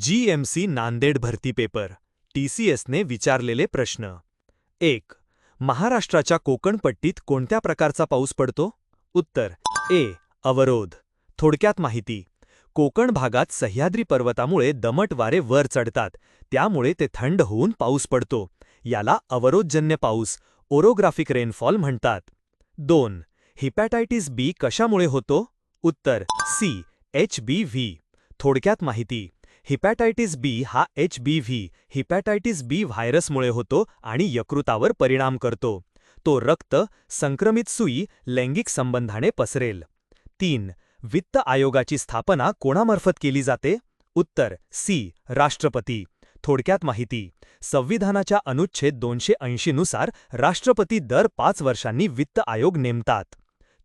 G M C Nanded भरती paper T C एसने विचारलेले प्रश्न. एक महाराष्ट्राच्या कोकणपट्टीत कोणत्या प्रकारचा पाऊस पडतो? उत्तर ए अवरोध. थोडक्यात माहिती. कोकण भागात सह्याद्री पर्वतामुळे दमट वारे वर चढतात त्यामुळे ते थंड होऊन पाऊस पडतो. याला अवरोधजन्य पाऊस ओरोग्राफिक रेनफॉल म्हणतात. दोन हिपॅटायटिस बी कशामुळे होतो? उत्तर सी एच बी व्ही. थोडक्यात माहिती. हिपॅटायटिस बी हा H B V hepatitis B व्हायरसमुळे होतो आणि यकृतावर परिणाम करतो. तो रक्त संक्रमित सुई लैंगिक संबंधाने पसरेल. तीन वित्त आयोगाची स्थापना कोणामार्फत केली जाते? उत्तर सी राष्ट्रपती. थोडक्यात माहिती. संविधानाच्या अनुच्छेद दोनशे ऐंशीनुसार राष्ट्रपती दर पाच वर्षांनी वित्त आयोग नेमतात.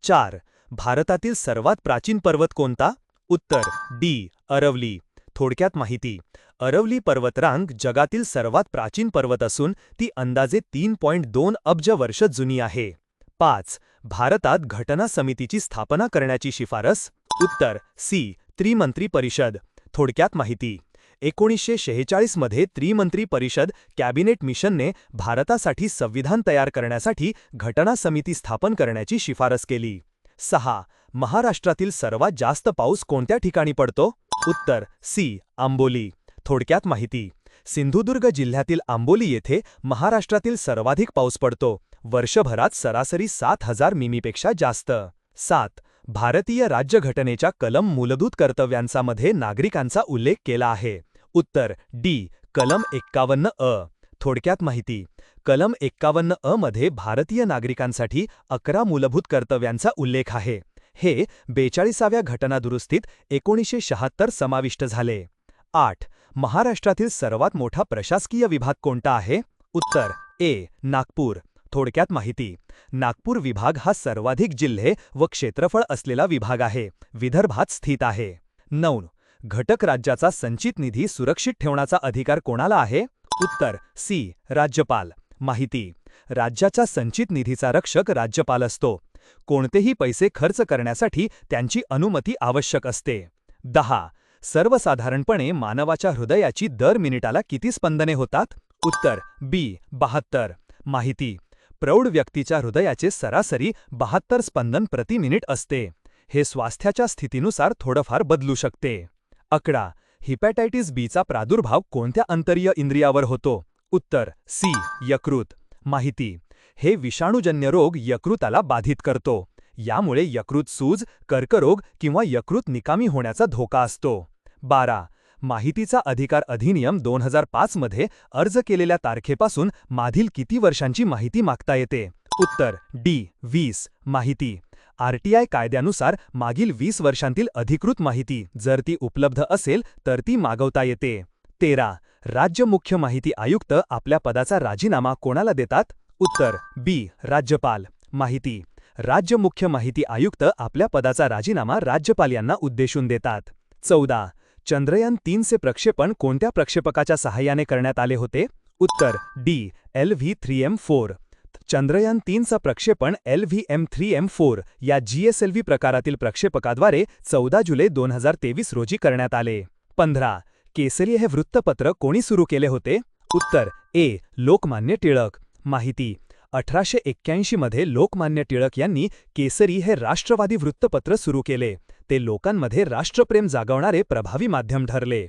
चार भारतातील सर्वात प्राचीन पर्वत कोणता? उत्तर डी अरवली. थोडक्यात माहिती. अरवली पर्वतरांग जगातील सर्वात प्राचीन पर्वत असून ती अंदाजे तीन पॉइंट दोन अब्ज वर्ष जुनी आहे. पाच. भारतात घटना समितीची स्थापना करण्याची शिफारस. उत्तर. सी. त्रिमंत्री परिषद. थोडक्यात माहिती. एकोणीसशे शेहेचाळीसमध्ये त्रिमंत्री परिषद कॅबिनेट मिशनने भारतासाठी संविधान तयार करण्यासाठी घटना समिती स्थापन करण्याची शिफारस केली. सहा. महाराष्ट्रातील सर्वात जास्त पाऊस कोणत्या ठिकाणी पडतो? उत्तर सी आंबोली. थोडक्यात माहिती. सिंधुदुर्ग जिल्ह्यातील आंबोली येथे महाराष्ट्रातील सर्वाधिक पाऊस पडतो. वर्षभरात सरासरी सात हजार मिमीपेक्षा जास्त. सात. भारतीय राज्यघटनेच्या कलम मूलभूत कर्तव्यांचामध्ये नागरिकांचा उल्लेख केला आहे. उत्तर डी कलम एक्कावन्न अ. थोडक्यात माहिती. कलम एक्कावन्न अ मध्ये भारतीय नागरिकांसाठी अकरा मूलभूत कर्तव्यांचा उल्लेख आहे. हे बेचाळीसाव्या घटनादुरुस्तीत एकोणीसशे शहात्तर समाविष्ट झाले. आठ. महाराष्ट्रातील सर्वात मोठा प्रशासकीय विभाग कोणता आहे? उत्तर. ए. नागपूर. थोडक्यात माहिती. नागपूर विभाग हा सर्वाधिक जिल्हे व क्षेत्रफळ असलेला विभाग आहे. विदर्भात स्थित आहे. नऊ. घटक राज्याचा संचित निधी सुरक्षित ठेवण्याचा अधिकार कोणाला आहे? उत्तर. सी. राज्यपाल. माहिती. राज्याच्या संचित निधीचा रक्षक राज्यपाल असतो. कोणतेही पैसे खर्च करण्यासाठी त्यांची अनुमती आवश्यक असते. दहा. सर्वसाधारणपणे मानवाच्या हृदयाची दर मिनिटाला किती स्पंदने होतात? उत्तर. बी. बहात्तर. माहिती. प्रौढ व्यक्तीच्या हृदयाचे सरासरी बहात्तर स्पंदन प्रति मिनिट असते. हे स्वास्थ्याच्या स्थितीनुसार थोडंफार बदलू शकते. अकरा. हिपॅटायटिस बीचा प्रादुर्भाव कोणत्या अंतरीय इंद्रियावर होतो? उत्तर. सी. यकृत. माहिती. हे विषाणूजन्य रोग यकृताला बाधित करतो. यामुळे यकृत सूज कर्करोग किंवा यकृत निकामी होण्याचा धोका असतो. बारा. माहितीचा अधिकार अधिनियम दोन हजार पाचमध्ये अर्ज केलेल्या तारखेपासून माधील किती वर्षांची माहिती मागता येते? उत्तर. डी. वीस. माहिती. आरटीआय कायद्यानुसार मागील वीस वर्षांतील अधिकृत माहिती जर ती उपलब्ध असेल तर ती मागवता येते. तेरा. राज्य मुख्य माहिती आयुक्त आपल्या पदाचा राजीनामा कोणाला देतात? उत्तर बी राज्यपाल. माहिती. राज्य मुख्य माहिती आयुक्त आपल्या पदाचा राजीनामा राज्यपाल यांना उद्देशून देतात. चौदा. चंद्रयान तीनचे प्रक्षेपण कोणत्या प्रक्षेपकाच्या सहाय्याने करण्यात आले होते? उत्तर D L V three M four. Chandrayaan तीनचा प्रक्षेपण L V M three M four या जीएसएलव्ही प्रकारातील प्रक्षेपकाद्वारे चौदा जुलै दोन हजार तेवीस रोजी करण्यात आले. पंधरा. केसरी हे वृत्तपत्र कोणी सुरू केले होते? उत्तर ए लोकमान्य टिळक. माहिती. अठराशे एक्क्याऐंशीमध्ये लोकमान्य टिळक यांनी केसरी हे राष्ट्रवादी वृत्तपत्र सुरू केले. ते लोकांमध्ये राष्ट्रप्रेम जागवणारे प्रभावी माध्यम ठरले.